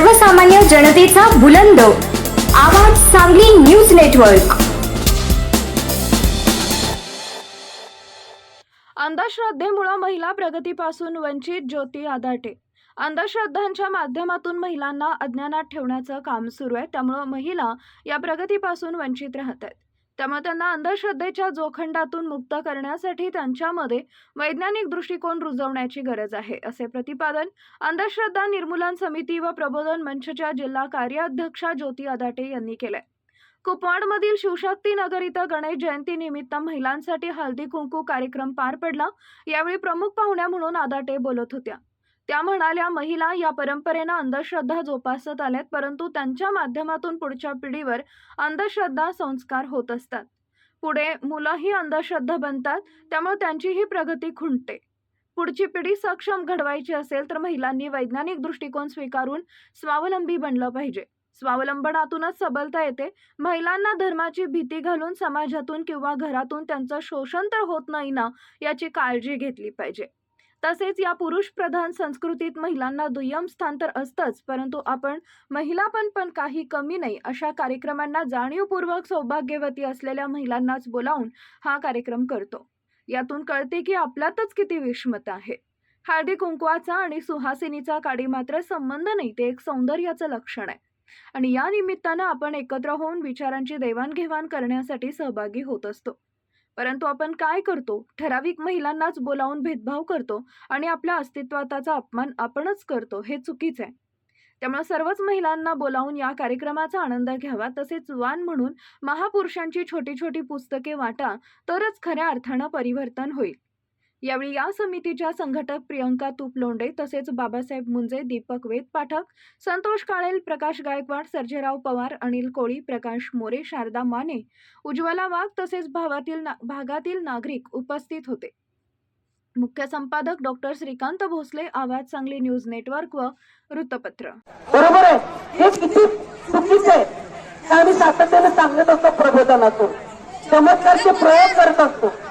सर्वसामान्य जनतेचा बुलंद. आवाज सांगली न्यूज नेटवर्क. अंधश्रद्धेमुळे महिला प्रगतीपासून वंचित ज्योती आदाटे. अंधश्रद्धांच्या माध्यमातून महिलांना अज्ञानात ठेवण्याचं काम सुरू आहे त्यामुळं महिला या प्रगतीपासून वंचित राहत आहेत. त्यामुळे त्यांना अंधश्रद्धेच्या जोखंडातून मुक्त करण्यासाठी त्यांच्यामध्ये वैज्ञानिक दृष्टिकोन रुजवण्याची गरज आहे असे प्रतिपादन अंधश्रद्धा निर्मूलन समिती व प्रबोधन मंचच्या जिल्हा कार्याध्यक्षा ज्योती आदाटे यांनी केलंय. कुपवाडमधील शिवशक्ती नगर इथं गणेश जयंती निमित्त महिलांसाठी हळदी कुंकू कार्यक्रम पार पडला. यावेळी प्रमुख पाहुण्या म्हणून आदाटे बोलत होत्या. त्या म्हणाल्या महिला या परंपरेनं अंधश्रद्धा जोपासत आल्यात परंतु त्यांच्या माध्यमातून पुढच्या पिढीवर अंधश्रद्धा संस्कार होत असतात. पुढे मुलंही अंधश्रद्धा बनतात त्यामुळे त्यांचीही प्रगती खुंटते. पुढची पिढी सक्षम घडवायची असेल तर महिलांनी वैज्ञानिक दृष्टिकोन स्वीकारून स्वावलंबी बनलं पाहिजे. स्वावलंबनातूनच सबलता येते. महिलांना धर्माची भीती घालून समाजातून किंवा घरातून त्यांचं शोषण तर होत नाही ना याची काळजी घेतली पाहिजे. तसेच या पुरुष प्रधान संस्कृतीत महिलांना दुय्यम स्थान तर असतंच परंतु आपण महिला पण पण काही कमी नाही अशा कार्यक्रमांना जाणीवपूर्वक सौभाग्यवती असलेल्या महिलांनाच बोलावून हा कार्यक्रम करतो. यातून कळते की आपल्यातच किती विषमता आहे. हळदी कुंकवाचा आणि सुहासिनीचा काडी मात्र संबंध नाही ते एक सौंदर्याचं लक्षण आहे. आणि या निमित्तानं आपण एकत्र होऊन विचारांची देवाणघेवाण करण्यासाठी सहभागी होत असतो. परंतु आपण काय करतो? ठराविक महिलांनाच बोलावून भेदभाव करतो आणि आपल्या अस्तित्वाचा अपमान आपणच करतो हे चुकीचं आहे. त्यामुळे सर्वच महिलांना बोलावून या कार्यक्रमाचा आनंद घ्यावा तसेच वान म्हणून महापुरुषांची छोटी छोटी पुस्तके वाटा तरच खऱ्या अर्थानं परिवर्तन होईल. यावेळी या समितीच्या संघटक प्रियंका तुपलोंडे तसेच बाबासाहेब मुंजे दीपक वेद पाठक संतोष काळेल प्रकाश गायकवाड सर्जेराव पवार अनिल कोळी प्रकाश मोरे शारदा माने उज्ज्वला वाघ तसेच भावातील ना भागातील नागरिक उपस्थित होते. मुख्य संपादक डॉक्टर श्रीकांत भोसले आवाज सांगली न्यूज नेटवर्क व वृत्तपत्र. बरोबर आहे. हे किती चुकीचं आहे. आम्ही सातत्याने सांगत असतो प्रबोधनातून. चमत्कारचे प्रयोग करत असतो.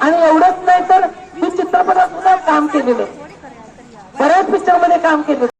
आणि एवढंच नाही तर मी चित्रपटात सुद्धा काम केलेलं. बऱ्याच पिक्चरमध्ये काम केलेलं.